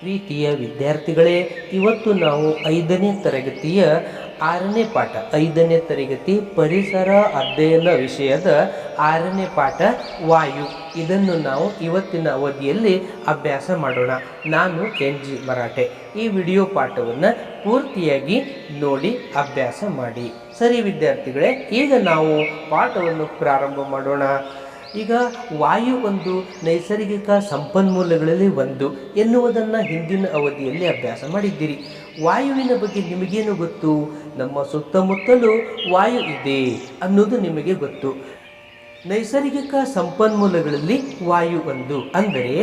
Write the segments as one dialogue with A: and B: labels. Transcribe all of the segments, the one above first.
A: ಪ್ರೀತಿಯ ವಿದ್ಯಾರ್ಥಿಗಳೇ, ಇವತ್ತು ನಾವು ಐದನೇ ತರಗತಿಯ ಆರನೇ ಪಾಠ, ಐದನೇ ತರಗತಿ ಪರಿಸರ ಅಧ್ಯಯನ ವಿಷಯದ ಆರನೇ ಪಾಠ ವಾಯು. ಇದನ್ನು ನಾವು ಇವತ್ತಿನ ಅವಧಿಯಲ್ಲಿ ಅಭ್ಯಾಸ ಮಾಡೋಣ. ನಾನು ಎನ್ ಜಿ ಮರಾಠೆ. ಈ ವಿಡಿಯೋ ಪಾಠವನ್ನು ಪೂರ್ತಿಯಾಗಿ ನೋಡಿ, ಅಭ್ಯಾಸ ಮಾಡಿ. ಸರಿ ವಿದ್ಯಾರ್ಥಿಗಳೇ, ಈಗ ನಾವು ಪಾಠವನ್ನು ಪ್ರಾರಂಭ ಮಾಡೋಣ. ಈಗ ವಾಯು ಒಂದು ನೈಸರ್ಗಿಕ ಸಂಪನ್ಮೂಲಗಳಲ್ಲಿ ಒಂದು ಎನ್ನುವುದನ್ನು ಹಿಂದಿನ ಅವಧಿಯಲ್ಲಿ ಅಭ್ಯಾಸ ಮಾಡಿದ್ದೀರಿ. ವಾಯುವಿನ ಬಗ್ಗೆ ನಿಮಗೇನು ಗೊತ್ತು? ನಮ್ಮ ಸುತ್ತಮುತ್ತಲೂ ವಾಯು ಇದೆ ಅನ್ನೋದು ನಿಮಗೆ ಗೊತ್ತು. ನೈಸರ್ಗಿಕ ಸಂಪನ್ಮೂಲಗಳಲ್ಲಿ ವಾಯು ಒಂದು ಅಂದರೆ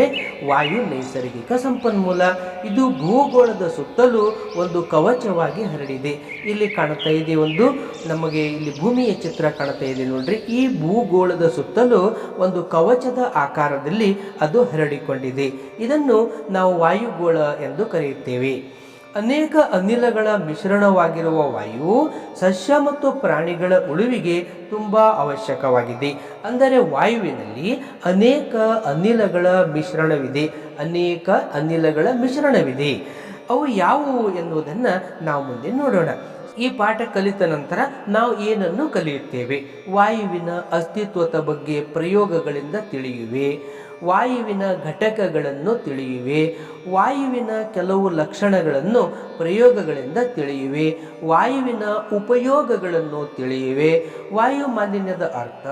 A: ವಾಯು ನೈಸರ್ಗಿಕ ಸಂಪನ್ಮೂಲ. ಇದು ಭೂಗೋಳದ ಸುತ್ತಲೂ ಒಂದು ಕವಚವಾಗಿ ಹರಡಿದೆ. ಇಲ್ಲಿ ಕಾಣ್ತಾ ಇದೆ ಒಂದು, ನಮಗೆ ಇಲ್ಲಿ ಭೂಮಿಯ ಚಿತ್ರ ಕಾಣ್ತಾ ಇದೆ ನೋಡ್ರಿ. ಈ ಭೂಗೋಳದ ಸುತ್ತಲೂ ಒಂದು ಕವಚದ ಆಕಾರದಲ್ಲಿ ಅದು ಹರಡಿಕೊಂಡಿದೆ. ಇದನ್ನು ನಾವು ವಾಯುಗೋಳ ಎಂದು ಕರೆಯುತ್ತೇವೆ. ಅನೇಕ ಅನಿಲಗಳ ಮಿಶ್ರಣವಾಗಿರುವ ವಾಯು ಸಸ್ಯ ಮತ್ತು ಪ್ರಾಣಿಗಳ ಉಳಿವಿಗೆ ತುಂಬ ಅವಶ್ಯಕವಾಗಿದೆ. ಅಂದರೆ ವಾಯುವಿನಲ್ಲಿ ಅನೇಕ ಅನಿಲಗಳ ಮಿಶ್ರಣವಿದೆ. ಅನೇಕ ಅನಿಲಗಳ ಮಿಶ್ರಣವಿದೆ. ಅವು ಯಾವುವು ಎನ್ನುವುದನ್ನು ನಾವು ಮುಂದೆ ನೋಡೋಣ. ಈ ಪಾಠ ಕಲಿತ ನಂತರ ನಾವು ಏನನ್ನು ಕಲಿಯುತ್ತೇವೆ? ವಾಯುವಿನ ಅಸ್ತಿತ್ವದ ಬಗ್ಗೆ ಪ್ರಯೋಗಗಳಿಂದ ತಿಳಿಯುವೆ. ವಾಯುವಿನ ಘಟಕಗಳನ್ನು ತಿಳಿಯುವೆ. ವಾಯುವಿನ ಕೆಲವು ಲಕ್ಷಣಗಳನ್ನು ಪ್ರಯೋಗಗಳಿಂದ ತಿಳಿಯುವೆ. ವಾಯುವಿನ ಉಪಯೋಗಗಳನ್ನು ತಿಳಿಯುವೆ. ವಾಯು ಮಾಲಿನ್ಯದ ಅರ್ಥ,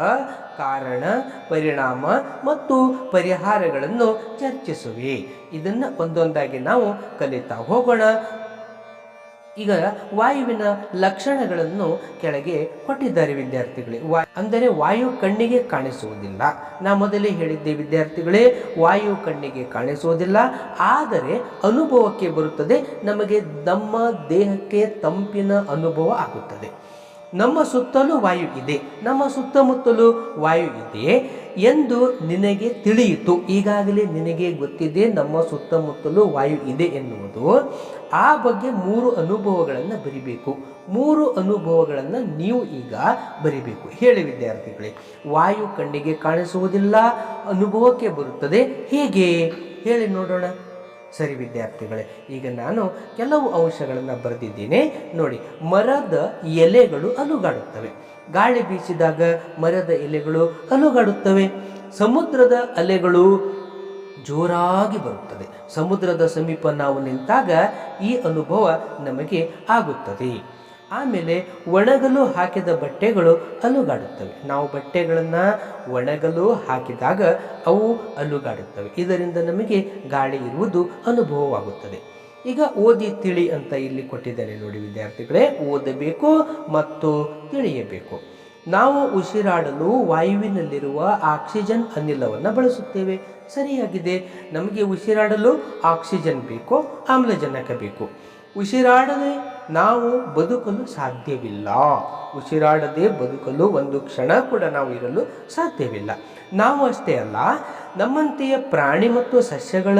A: ಕಾರಣ, ಪರಿಣಾಮ ಮತ್ತು ಪರಿಹಾರಗಳನ್ನು ಚರ್ಚಿಸುವೆ. ಇದನ್ನು ಒಂದೊಂದಾಗಿ ನಾವು ಕಲಿತಾ ಹೋಗೋಣ. ಈಗ ವಾಯುವಿನ ಲಕ್ಷಣಗಳನ್ನು ಕೆಳಗೆ ಕೊಟ್ಟಿದ್ದಾರೆ ವಿದ್ಯಾರ್ಥಿಗಳೇ. ವಾ ಅಂದರೆ ವಾಯು ಕಣ್ಣಿಗೆ ಕಾಣಿಸುವುದಿಲ್ಲ. ನಾ ಮೊದಲೇ ಹೇಳಿದ್ದೆ ವಿದ್ಯಾರ್ಥಿಗಳೇ, ವಾಯು ಕಣ್ಣಿಗೆ ಕಾಣಿಸುವುದಿಲ್ಲ. ಆದರೆ ಅನುಭವಕ್ಕೆ ಬರುತ್ತದೆ. ನಮಗೆ ನಮ್ಮ ದೇಹಕ್ಕೆ ತಂಪಿನ ಅನುಭವ ಆಗುತ್ತದೆ. ನಮ್ಮ ಸುತ್ತಲೂ ವಾಯು ಇದೆ. ನಮ್ಮ ಸುತ್ತಮುತ್ತಲೂ ವಾಯು ಇದೆ. ಎಂದು ನಿನಗೆ ತಿಳಿಯಿತು. ಈಗಾಗಲೇ ನಿನಗೆ ಗೊತ್ತಿದೆ, ನಮ್ಮ ಸುತ್ತಮುತ್ತಲೂ ವಾಯು ಇದೆ ಎನ್ನುವುದು. ಆ ಬಗ್ಗೆ ಮೂರು ಅನುಭವಗಳನ್ನು ಬರಿಬೇಕು. ಮೂರು ಅನುಭವಗಳನ್ನು ನೀವು ಈಗ ಬರಿಬೇಕು. ಹೇಳಿ ವಿದ್ಯಾರ್ಥಿಗಳೇ, ವಾಯು ಕಣ್ಣಿಗೆ ಕಾಣಿಸುವುದಿಲ್ಲ, ಅನುಭವಕ್ಕೆ ಬರುತ್ತದೆ. ಹೇಗೆ? ಹೇಳಿ ನೋಡೋಣ. ಸರಿ ವಿದ್ಯಾರ್ಥಿಗಳೇ, ಈಗ ನಾನು ಕೆಲವು ಅಂಶಗಳನ್ನು ಬರೆದಿದ್ದೇನೆ. ನೋಡಿ, ಮರದ ಎಲೆಗಳು ಅಲುಗಾಡುತ್ತವೆ. ಗಾಳಿ ಬೀಸಿದಾಗ ಮರದ ಎಲೆಗಳು ಅಲುಗಾಡುತ್ತವೆ ಸಮುದ್ರದ ಅಲೆಗಳು ಜೋರಾಗಿ ಬರುತ್ತದೆ ಸಮುದ್ರದ ಸಮೀಪ ನಾವು ನಿಂತಾಗ ಈ ಅನುಭವ ನಮಗೆ ಆಗುತ್ತದೆ. ಆಮೇಲೆ ಒಣಗಲು ಹಾಕಿದ ಬಟ್ಟೆಗಳು ಅಲುಗಾಡುತ್ತವೆ ನಾವು ಬಟ್ಟೆಗಳನ್ನು ಒಣಗಲು ಹಾಕಿದಾಗ ಅವು ಅಲುಗಾಡುತ್ತವೆ ಇದರಿಂದ ನಮಗೆ ಗಾಳಿ ಇರುವುದು ಅನುಭವವಾಗುತ್ತದೆ. ಈಗ ಓದಿ ತಿಳಿ ಅಂತ ಇಲ್ಲಿ ಕೊಟ್ಟಿದ್ದಾರೆ ನೋಡಿ ವಿದ್ಯಾರ್ಥಿಗಳೇ. ಓದಬೇಕು ಮತ್ತು ತಿಳಿಯಬೇಕು. ನಾವು ಉಸಿರಾಡಲು ವಾಯುವಿನಲ್ಲಿರುವ ಆಕ್ಸಿಜನ್ ಅನಿಲವನ್ನು ಬಳಸುತ್ತೇವೆ. ಸರಿಯಾಗಿದೆ. ನಮಗೆ ಉಸಿರಾಡಲು ಆಕ್ಸಿಜನ್ ಬೇಕು, ಆಮ್ಲಜನಕ ಬೇಕು. ಉಸಿರಾಡದೆ ನಾವು ಬದುಕಲು ಸಾಧ್ಯವಿಲ್ಲ. ಉಸಿರಾಡದೆ ಬದುಕಲು ಒಂದು ಕ್ಷಣ ಕೂಡ ನಾವು ಇರಲು ಸಾಧ್ಯವಿಲ್ಲ. ನಾವು ಅಷ್ಟೇ ಅಲ್ಲ, ನಮ್ಮಂತೆಯ ಪ್ರಾಣಿ ಮತ್ತು ಸಸ್ಯಗಳ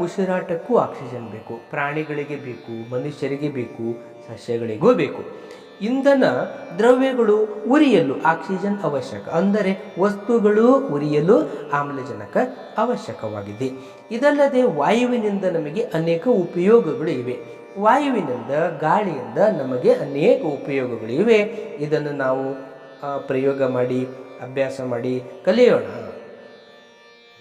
A: ಉಸಿರಾಟಕ್ಕೂ ಆಕ್ಸಿಜನ್ ಬೇಕು. ಪ್ರಾಣಿಗಳಿಗೆ ಬೇಕು, ಮನುಷ್ಯರಿಗೆ ಬೇಕು, ಸಸ್ಯಗಳಿಗೂ ಬೇಕು. ಇಂಧನ ದ್ರವ್ಯಗಳು ಉರಿಯಲು ಆಕ್ಸಿಜನ್ ಅವಶ್ಯಕ. ಅಂದರೆ ವಸ್ತುಗಳು ಉರಿಯಲು ಆಮ್ಲಜನಕ ಅವಶ್ಯಕವಾಗಿದೆ. ಇದಲ್ಲದೆ ವಾಯುವಿನಿಂದ ನಮಗೆ ಅನೇಕ ಉಪಯೋಗಗಳು ಇವೆ. ವಾಯುವಿನಿಂದ ಗಾಳಿಯಿಂದ ನಮಗೆ ಅನೇಕ ಉಪಯೋಗಗಳಿವೆ. ಇದನ್ನು ನಾವು ಪ್ರಯೋಗ ಮಾಡಿ, ಅಭ್ಯಾಸ ಮಾಡಿ ಕಲಿಯೋಣ.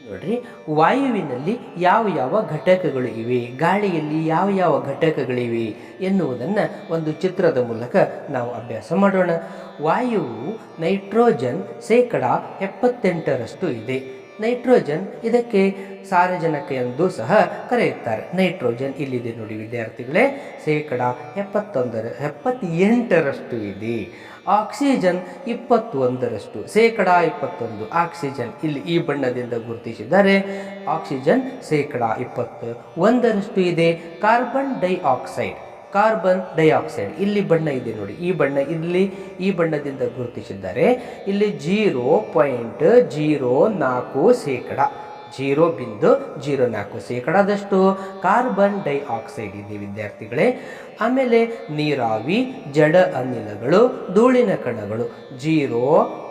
A: ನೋಡ್ರಿ, ವಾಯುವಿನಲ್ಲಿ ಯಾವ ಯಾವ ಘಟಕಗಳು ಇವೆ ಗಾಳಿಯಲ್ಲಿ ಯಾವ ಯಾವ ಘಟಕಗಳಿವೆ ಎನ್ನುವುದನ್ನು ಒಂದು ಚಿತ್ರದ ಮೂಲಕ ನಾವು ಅಭ್ಯಾಸ ಮಾಡೋಣ. ವಾಯುವು ನೈಟ್ರೋಜನ್ ಶೇಕಡ ಎಪ್ಪತ್ತೆಂಟರಷ್ಟು ಇದೆ. ನೈಟ್ರೋಜನ್ ಇದಕ್ಕೆ ಸಾರಜನಕ ಎಂದು ಸಹ ಕರೆಯುತ್ತಾರೆ. ನೈಟ್ರೋಜನ್ ಇಲ್ಲಿದೆ ನೋಡಿ ವಿದ್ಯಾರ್ಥಿಗಳೇ, ಶೇಕಡ ಎಪ್ಪತ್ತೊಂದರ, ಎಪ್ಪತ್ತೆಂಟರಷ್ಟು ಇದೆ. ಆಕ್ಸಿಜನ್ ಇಪ್ಪತ್ತೊಂದರಷ್ಟು, ಶೇಕಡ ಇಪ್ಪತ್ತೊಂದು ಆಕ್ಸಿಜನ್ ಇಲ್ಲಿ ಈ ಬಣ್ಣದಿಂದ ಗುರುತಿಸಿದ್ದಾರೆ ಆಕ್ಸಿಜನ್ ಶೇಕಡ ಇಪ್ಪತ್ತು ಒಂದರಷ್ಟು ಇದೆ. Carbon dioxide. Carbon dioxide. ಇಲ್ಲಿ ಬಣ್ಣ ಇದೆ ನೋಡಿ. ಈ ಬಣ್ಣ, ಇಲ್ಲಿ ಈ ಬಣ್ಣದಿಂದ ಗುರುತಿಸಿದ್ದಾರೆ. ಇಲ್ಲಿ ಜೀರೋ ಪಾಯಿಂಟ್ ಜೀರೋ ನಾಲ್ಕು ಶೇಕಡ. ಜೀರೋ ಬಿಂದು ಜೀರೋ ನಾಲ್ಕು ಶೇಕಡಾದಷ್ಟು ಕಾರ್ಬನ್ ಡೈಆಕ್ಸೈಡ್ ಇದೆ ವಿದ್ಯಾರ್ಥಿಗಳೇ. ಆಮೇಲೆ ನೀರಾವಿ, ಜಡ ಅನಿಲಗಳು, ಧೂಳಿನ ಕಣಗಳು. ಜೀರೋ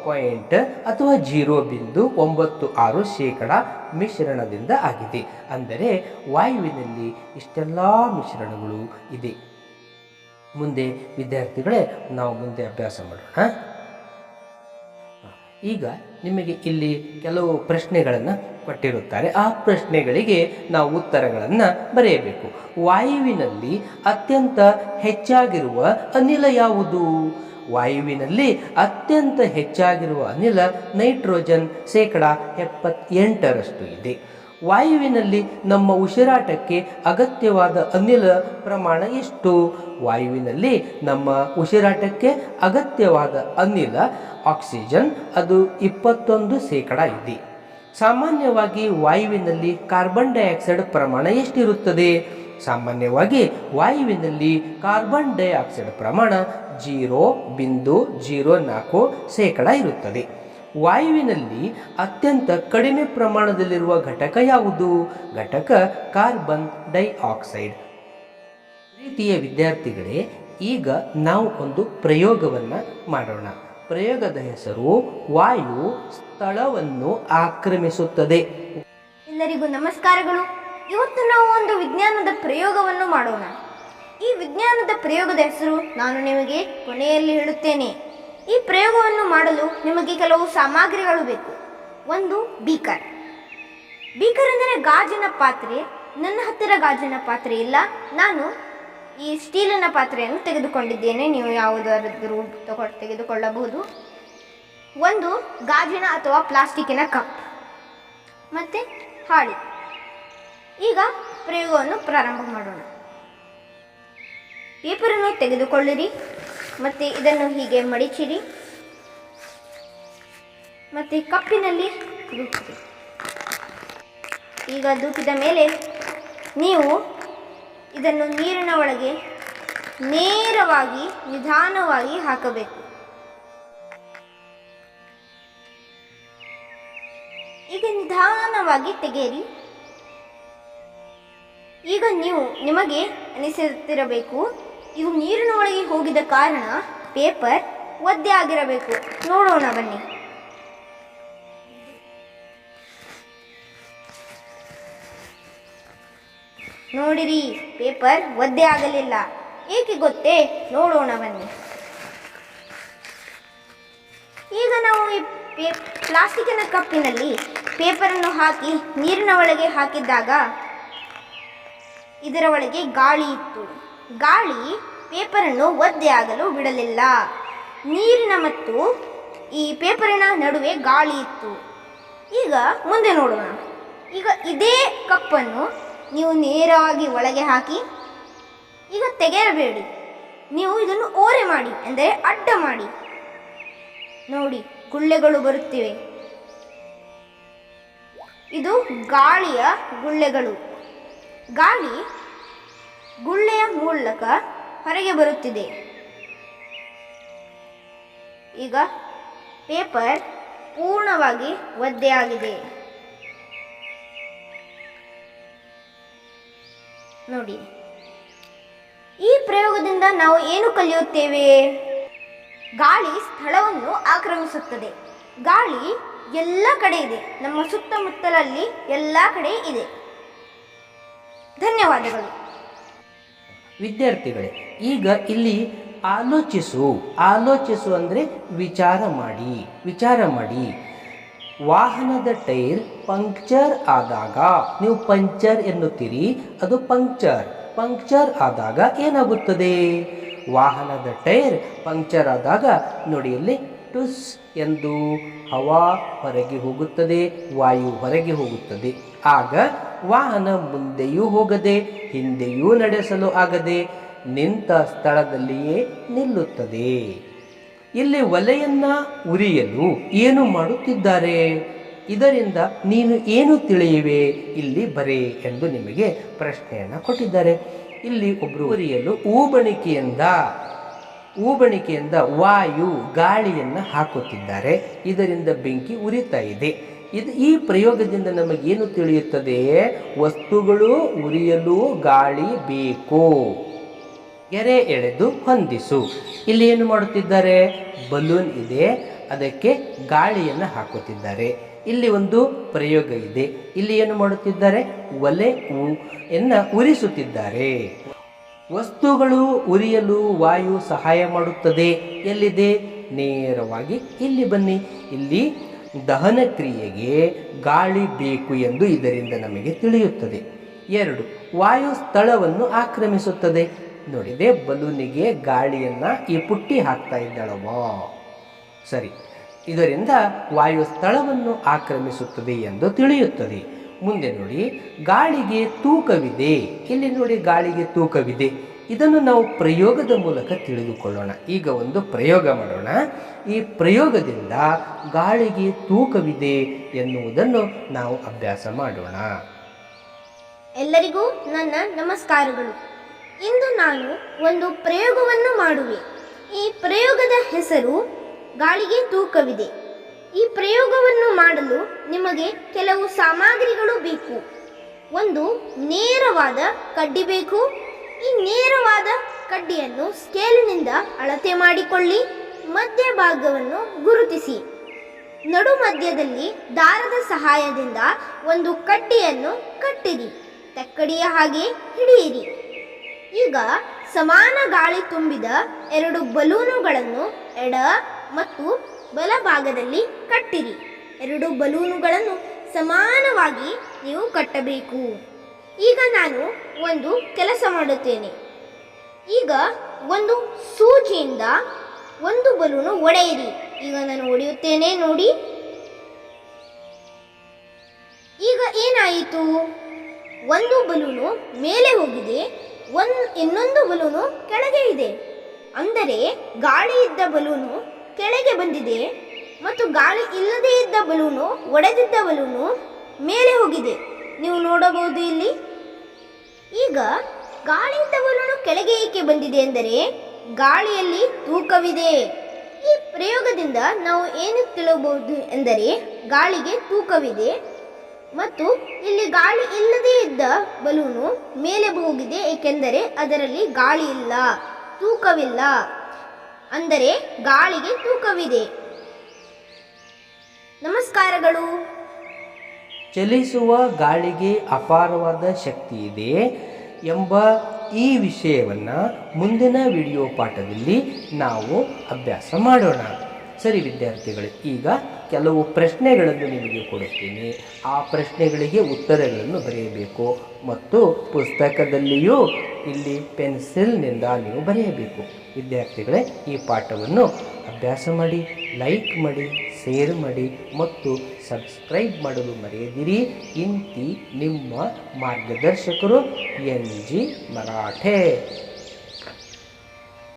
A: ಪಾಯಿಂಟ್ ಅಥವಾ ಜೀರೋ ಬಿಂದು ಒಂಬತ್ತು ಆರು ಶೇಕಡ ಮಿಶ್ರಣದಿಂದ ಆಗಿದೆ. ಅಂದರೆ ವಾಯುವಿನಲ್ಲಿ ಇಷ್ಟೆಲ್ಲ ಮಿಶ್ರಣಗಳು ಇದೆ. ಮುಂದೆ ವಿದ್ಯಾರ್ಥಿಗಳೇ ನಾವು ಮುಂದೆ ಅಭ್ಯಾಸ ಮಾಡೋಣ ಈಗ ನಿಮಗೆ ಇಲ್ಲಿ ಕೆಲವು ಪ್ರಶ್ನೆಗಳನ್ನು ಕೊಟ್ಟಿರುತ್ತಾರೆ. ಆ ಪ್ರಶ್ನೆಗಳಿಗೆ ನಾವು ಉತ್ತರಗಳನ್ನು ಬರೆಯಬೇಕು. ವಾಯುವಿನಲ್ಲಿ ಅತ್ಯಂತ ಹೆಚ್ಚಾಗಿರುವ ಅನಿಲ ಯಾವುದು? ವಾಯುವಿನಲ್ಲಿ ಅತ್ಯಂತ ಹೆಚ್ಚಾಗಿರುವ ಅನಿಲ ನೈಟ್ರೋಜನ್ ಶೇಕಡ ಎಪ್ಪತ್ತೆಂಟರಷ್ಟು ಇದೆ. ವಾಯುವಿನಲ್ಲಿ ನಮ್ಮ ಉಸಿರಾಟಕ್ಕೆ ಅಗತ್ಯವಾದ ಅನಿಲ ಪ್ರಮಾಣ ಎಷ್ಟು? ವಾಯುವಿನಲ್ಲಿ ನಮ್ಮ ಉಸಿರಾಟಕ್ಕೆ ಅಗತ್ಯವಾದ ಅನಿಲ, ಆಕ್ಸಿಜನ್ ಅದು ಇಪ್ಪತ್ತೊಂದು ಶೇಕಡ ಇದೆ. ಸಾಮಾನ್ಯವಾಗಿ ವಾಯುವಿನಲ್ಲಿ ಕಾರ್ಬನ್ ಡೈಆಕ್ಸೈಡ್ ಪ್ರಮಾಣ ಎಷ್ಟಿರುತ್ತದೆ? ಸಾಮಾನ್ಯವಾಗಿ ವಾಯುವಿನಲ್ಲಿ ಕಾರ್ಬನ್ ಡೈಆಕ್ಸೈಡ್ ಪ್ರಮಾಣ ಜೀರೋ ಬಿಂದು ಜೀರೋ ನಾಲ್ಕು ಶೇಕಡ ಇರುತ್ತದೆ. ವಾಯುವಿನಲ್ಲಿ ಅತ್ಯಂತ ಕಡಿಮೆ ಪ್ರಮಾಣದಲ್ಲಿರುವ ಘಟಕ ಯಾವುದು? ಘಟಕ ಕಾರ್ಬನ್ ಡೈಆಕ್ಸೈಡ್. ಪ್ರೀತಿಯ ವಿದ್ಯಾರ್ಥಿಗಳೇ, ಈಗ ನಾವು ಒಂದು ಪ್ರಯೋಗವನ್ನು ಮಾಡೋಣ. ಪ್ರಯೋಗದ ಹೆಸರು ವಾಯು ಸ್ಥಳವನ್ನು ಆಕ್ರಮಿಸುತ್ತದೆ.
B: ಎಲ್ಲರಿಗೂ ನಮಸ್ಕಾರಗಳು. ಇವತ್ತು ನಾವು ಒಂದು ವಿಜ್ಞಾನದ ಪ್ರಯೋಗವನ್ನು ಮಾಡೋಣ. ಈ ವಿಜ್ಞಾನದ ಪ್ರಯೋಗದ ಹೆಸರು ನಾನು ನಿಮಗೆ ಕೊನೆಯಲ್ಲಿ ಹೇಳುತ್ತೇನೆ. ಈ ಪ್ರಯೋಗವನ್ನು ಮಾಡಲು ನಿಮಗೆ ಕೆಲವು ಸಾಮಗ್ರಿಗಳು ಬೇಕು. ಒಂದು ಬೀಕರ್. ಬೀಕರ್ ಅಂದರೆ ಗಾಜಿನ ಪಾತ್ರೆ. ನನ್ನ ಹತ್ತಿರ ಗಾಜಿನ ಪಾತ್ರೆ ಇಲ್ಲ. ನಾನು ಈ ಸ್ಟೀಲಿನ ಪಾತ್ರೆಯನ್ನು ತೆಗೆದುಕೊಂಡಿದ್ದೇನೆ. ನೀವು ಯಾವುದಾದ್ರೂ ತಗೊ, ತೆಗೆದುಕೊಳ್ಳಬಹುದು. ಒಂದು ಗಾಜಿನ ಅಥವಾ ಪ್ಲಾಸ್ಟಿಕ್ಕಿನ ಕಪ್. ಮತ್ತು ಹಾಳಿ. ಈಗ ಪ್ರಯೋಗವನ್ನು ಪ್ರಾರಂಭ ಮಾಡೋಣ. ಪೇಪರನ್ನು ತೆಗೆದುಕೊಳ್ಳಿರಿ. ಮತ್ತು ಇದನ್ನು ಹೀಗೆ ಮಡಿಚಿರಿ ಮತ್ತು ಕಪ್ಪಿನಲ್ಲಿ ದೂಕಿರಿ ಈಗ ದೂಕಿದ ಮೇಲೆ ನೀವು ಇದನ್ನು ನೀರಿನ ಒಳಗೆ ನೇರವಾಗಿ ನಿಧಾನವಾಗಿ ಹಾಕಬೇಕು. ಈಗ ನಿಧಾನವಾಗಿ ತೆಗೆಯಿರಿ. ಈಗ ನೀವು ನಿಮಗೆ ಅನಿಸುತ್ತಿರಬೇಕು ಇದು ನೀರಿನ ಒಳಗೆ ಹೋಗಿದ ಕಾರಣ ಪೇಪರ್ ಒದ್ದೆ ಆಗಿರಬೇಕು. ನೋಡೋಣ ಬನ್ನಿ. ನೋಡಿರಿ ಪೇಪರ್ ಒದ್ದೆ ಆಗಲಿಲ್ಲ. ಏಕೆ ಗೊತ್ತೇ? ನೋಡೋಣ ಬನ್ನಿ. ಈಗ ನಾವು ಈ ಪೇ ಪ್ಲಾಸ್ಟಿಕ್ಕಿನ ಕಪ್ಪಿನಲ್ಲಿ ಪೇಪರನ್ನು ಹಾಕಿ ನೀರಿನ ಒಳಗೆ ಹಾಕಿದ್ದಾಗ ಇದರ ಒಳಗೆ ಗಾಳಿ ಇತ್ತು. ಗಾಳಿ ಪೇಪರನ್ನು ಒದ್ದೆ ಆಗಲು ಬಿಡಲಿಲ್ಲ. ನೀರಿನ ಮತ್ತು ಈ ಪೇಪರಿನ ನಡುವೆ ಗಾಳಿ ಇತ್ತು. ಈಗ ಮುಂದೆ ನೋಡೋಣ. ಈಗ ಇದೇ ಕಪ್ಪನ್ನು ನೀವು ನೇರವಾಗಿ ಒಳಗೆ ಹಾಕಿ, ಈಗ ತೆಗೆಯಬೇಡಿ. ನೀವು ಇದನ್ನು ಓರೆ ಮಾಡಿ, ಅಂದರೆ ಅಡ್ಡ ಮಾಡಿ. ನೋಡಿ, ಗುಳ್ಳೆಗಳು ಬರುತ್ತಿವೆ. ಇದು ಗಾಳಿಯ ಗುಳ್ಳೆಗಳು. ಗಾಳಿ ಗುಳ್ಳೆಯ ಮೂಲಕ ಹೊರಗೆ ಬರುತ್ತಿದೆ. ಈಗ ಪೇಪರ್ ಪೂರ್ಣವಾಗಿ ಒದ್ದೆಯಾಗಿದೆ. ನೋಡಿ. ಈ ಪ್ರಯೋಗದಿಂದ ನಾವು ಏನು ಕಲಿಯುತ್ತೇವೆ? ಗಾಳಿ ಸ್ಥಳವನ್ನು ಆಕ್ರಮಿಸುತ್ತದೆ. ಗಾಳಿ ಎಲ್ಲ ಕಡೆ ಇದೆ. ನಮ್ಮ ಸುತ್ತಮುತ್ತಲಲ್ಲಿ ಎಲ್ಲ ಕಡೆ ಇದೆ. ಧನ್ಯವಾದಗಳು.
A: ವಿದ್ಯಾರ್ಥಿಗಳೇ, ಈಗ ಇಲ್ಲಿ ಆಲೋಚಿಸು. ಆಲೋಚಿಸು ಅಂದರೆ ವಿಚಾರ ಮಾಡಿ ವಿಚಾರ ಮಾಡಿ. ವಾಹನದ ಟೈರ್ ಪಂಕ್ಚರ್ ಆದಾಗ, ನೀವು ಪಂಕ್ಚರ್ ಎನ್ನುತ್ತೀರಿ, ಅದು ಪಂಕ್ಚರ್. ಪಂಕ್ಚರ್ ಆದಾಗ ಏನಾಗುತ್ತದೆ? ವಾಹನದ ಟೈರ್ ಪಂಕ್ಚರ್ ಆದಾಗ, ನೋಡಿ ಇಲ್ಲಿ, ಟುಸ್ ಎಂದು ಹವಾ ಹೊರಗೆ ಹೋಗುತ್ತದೆ, ವಾಯು ಹೊರಗೆ ಹೋಗುತ್ತದೆ. ಆಗ ವಾಹನ ಮುಂದೆಯೂ ಹೋಗದೆ, ಹಿಂದೆಯೂ ನಡೆಸಲು ಆಗದೆ, ನಿಂತ ಸ್ಥಳದಲ್ಲಿಯೇ ನಿಲ್ಲುತ್ತದೆ. ಇಲ್ಲಿ ಒಲೆಯನ್ನ ಉರಿಯಲು ಏನು ಮಾಡುತ್ತಿದ್ದಾರೆ? ಇದರಿಂದ ನೀನು ಏನು ತಿಳಿಯುವೆ? ಇಲ್ಲಿ ಬರೆ ಎಂದು ನಿಮಗೆ ಪ್ರಶ್ನೆಯನ್ನು ಕೊಟ್ಟಿದ್ದಾರೆ. ಇಲ್ಲಿ ಒಬ್ಬರು ಉರಿಯಲು ಊಬಣಿಕೆಯಿಂದ ಊಬಣಿಕೆಯಿಂದ ವಾಯು ಗಾಳಿಯನ್ನು ಹಾಕುತ್ತಿದ್ದಾರೆ. ಇದರಿಂದ ಬೆಂಕಿ ಉರಿತಾ ಇದೆ. ಇದು ಈ ಪ್ರಯೋಗದಿಂದ ನಮಗೇನು ತಿಳಿಯುತ್ತದೆ? ವಸ್ತುಗಳು ಉರಿಯಲು ಗಾಳಿ ಬೇಕು. ಗೆರೆ ಎಳೆದು ಹೊಂದಿಸು. ಇಲ್ಲಿ ಏನು ಮಾಡುತ್ತಿದ್ದಾರೆ? ಬಲೂನ್ ಇದೆ. ಅದಕ್ಕೆ ಗಾಳಿಯನ್ನು ಹಾಕುತ್ತಿದ್ದಾರೆ. ಇಲ್ಲಿ ಒಂದು ಪ್ರಯೋಗ ಇದೆ. ಇಲ್ಲಿ ಏನು ಮಾಡುತ್ತಿದ್ದಾರೆ? ಒಲೆ ಎನ್ನ ಉರಿಸುತ್ತಿದ್ದಾರೆ. ವಸ್ತುಗಳು ಉರಿಯಲು ವಾಯು ಸಹಾಯ ಮಾಡುತ್ತದೆ. ಎಲ್ಲಿದೆ? ನೇರವಾಗಿ ಇಲ್ಲಿ ಬನ್ನಿ. ಇಲ್ಲಿ ದಹನ ಕ್ರಿಯೆಗೆ ಗಾಳಿ ಬೇಕು ಎಂದು ಇದರಿಂದ ನಮಗೆ ತಿಳಿಯುತ್ತದೆ. ಎರಡು, ವಾಯು ಸ್ಥಳವನ್ನು ಆಕ್ರಮಿಸುತ್ತದೆ. ನೋಡಿದೆ, ಬಲೂನಿಗೆ ಗಾಳಿಯನ್ನು ಈ ಪುಟ್ಟಿ ಹಾಕ್ತಾ ಇದ್ದಾಳವ ಸರಿ, ಇದರಿಂದ ವಾಯು ಸ್ಥಳವನ್ನು ಆಕ್ರಮಿಸುತ್ತದೆ ಎಂದು ತಿಳಿಯುತ್ತದೆ. ಮುಂದೆ ನೋಡಿ, ಗಾಳಿಗೆ ತೂಕವಿದೆ. ಇಲ್ಲಿ ನೋಡಿ, ಗಾಳಿಗೆ ತೂಕವಿದೆ. ಇದನ್ನು ನಾವು ಪ್ರಯೋಗದ ಮೂಲಕ ತಿಳಿದುಕೊಳ್ಳೋಣ. ಈಗ ಒಂದು ಪ್ರಯೋಗ ಮಾಡೋಣ. ಈ ಪ್ರಯೋಗದಿಂದ ಗಾಳಿಗೆ ತೂಕವಿದೆ ಎನ್ನುವುದನ್ನು ನಾವು ಅಭ್ಯಾಸ ಮಾಡೋಣ.
B: ಎಲ್ಲರಿಗೂ ನನ್ನ ನಮಸ್ಕಾರಗಳು. ಇಂದು ನಾನು ಒಂದು ಪ್ರಯೋಗವನ್ನು ಮಾಡುವೆ. ಈ ಪ್ರಯೋಗದ ಹೆಸರು ಗಾಳಿಗೆ ತೂಕವಿದೆ. ಈ ಪ್ರಯೋಗವನ್ನು ಮಾಡಲು ನಿಮಗೆ ಕೆಲವು ಸಾಮಗ್ರಿಗಳು ಬೇಕು. ಒಂದು ನೇರವಾದ ಕಡ್ಡಿ ಬೇಕು ಈ ನೇರವಾದ ಕಡ್ಡಿಯನ್ನು ಸ್ಕೇಲಿನಿಂದ ಅಳತೆ ಮಾಡಿಕೊಳ್ಳಿ ಮಧ್ಯಭಾಗವನ್ನು ಗುರುತಿಸಿ. ನಡು ಮಧ್ಯದಲ್ಲಿ ದಾರದ ಸಹಾಯದಿಂದ ಒಂದು ಕಡ್ಡಿಯನ್ನು ಕಟ್ಟಿರಿ, ತಕ್ಕಡಿಯ ಹಾಗೆ ಹಿಡಿಯಿರಿ. ಈಗ ಸಮಾನ ಗಾಳಿ ತುಂಬಿದ ಎರಡು ಬಲೂನುಗಳನ್ನು ಎಡ ಮತ್ತು ಬಲಭಾಗದಲ್ಲಿ ಕಟ್ಟಿರಿ. ಎರಡು ಬಲೂನುಗಳನ್ನು ಸಮಾನವಾಗಿ ನೀವು ಕಟ್ಟಬೇಕು. ಈಗ ನಾನು ಒಂದು ಕೆಲಸ ಮಾಡುತ್ತೇನೆ. ಈಗ ಒಂದು ಸೂಜಿಯಿಂದ ಒಂದು ಬಲೂನು ಒಡೆಯಿರಿ. ಈಗ ನಾನು ಒಡೆಯುತ್ತೇನೆ, ನೋಡಿ. ಈಗ ಏನಾಯಿತು? ಒಂದು ಬಲೂನು ಮೇಲೆ ಹೋಗಿದೆ ಒಂದು ಇನ್ನೊಂದು ಬಲೂನು ಕೆಳಗೆ ಇದೆ. ಅಂದರೆ ಗಾಳಿ ಇದ್ದ ಬಲೂನು ಕೆಳಗೆ ಬಂದಿದೆ ಮತ್ತು ಗಾಳಿ ಇಲ್ಲದೇ ಇದ್ದ ಬಲೂನು, ಒಡೆದಿದ್ದ ಬಲೂನು ಮೇಲೆ ಹೋಗಿದೆ. ನೀವು ನೋಡಬಹುದು ಇಲ್ಲಿ. ಈಗ ಗಾಳಿಯಿಂದ ಬಲೂನು ಕೆಳಗೆ ಏಕೆ ಬಂದಿದೆ ಎಂದರೆ ಗಾಳಿಯಲ್ಲಿ ತೂಕವಿದೆ. ಈ ಪ್ರಯೋಗದಿಂದ ನಾವು ಏನು ತಿಳಿಯಬಹುದು ಎಂದರೆ ಗಾಳಿಗೆ ತೂಕವಿದೆ ಮತ್ತು ಇಲ್ಲಿ ಗಾಳಿ ಇಲ್ಲದೇ ಇದ್ದ ಬಲೂನು ಮೇಲೆ ಹೋಗಿದೆ, ಏಕೆಂದರೆ ಅದರಲ್ಲಿ ಗಾಳಿ ಇಲ್ಲ, ತೂಕವಿಲ್ಲ. ಅಂದರೆ ಗಾಳಿಗೆ ತೂಕವಿದೆ. ನಮಸ್ಕಾರಗಳು.
A: ಚಲಿಸುವ ಗಾಳಿಗೆ ಅಪಾರವಾದ ಶಕ್ತಿ ಇದೆ ಎಂಬ ಈ ವಿಷಯವನ್ನು ಮುಂದಿನ ವಿಡಿಯೋ ಪಾಠದಲ್ಲಿ ನಾವು ಅಭ್ಯಾಸ ಮಾಡೋಣ. ಸರಿ ವಿದ್ಯಾರ್ಥಿಗಳೇ, ಈಗ ಕೆಲವು ಪ್ರಶ್ನೆಗಳನ್ನು ನಿಮಗೆ ಕೊಡುತ್ತೀನಿ. ಆ ಪ್ರಶ್ನೆಗಳಿಗೆ ಉತ್ತರಗಳನ್ನು ಬರೆಯಬೇಕು. ಮತ್ತು ಪುಸ್ತಕದಲ್ಲಿಯೂ ಇಲ್ಲಿ ಪೆನ್ಸಿಲ್ನಿಂದ ನೀವು ಬರೆಯಬೇಕು. ವಿದ್ಯಾರ್ಥಿಗಳೇ, ಈ ಪಾಠವನ್ನು ಅಭ್ಯಾಸ ಮಾಡಿ, ಲೈಕ್ ಮಾಡಿ, ಶೇರ್ ಮಾಡಿ ಮತ್ತು ಸಬ್ಸ್ಕ್ರೈಬ್ ಮಾಡಲು ಮರೆಯದಿರಿ. ಇಂತಿ ನಿಮ್ಮ ಮಾರ್ಗದರ್ಶಕರು ಎನ್ ಜಿ ಮರಾಠೆ.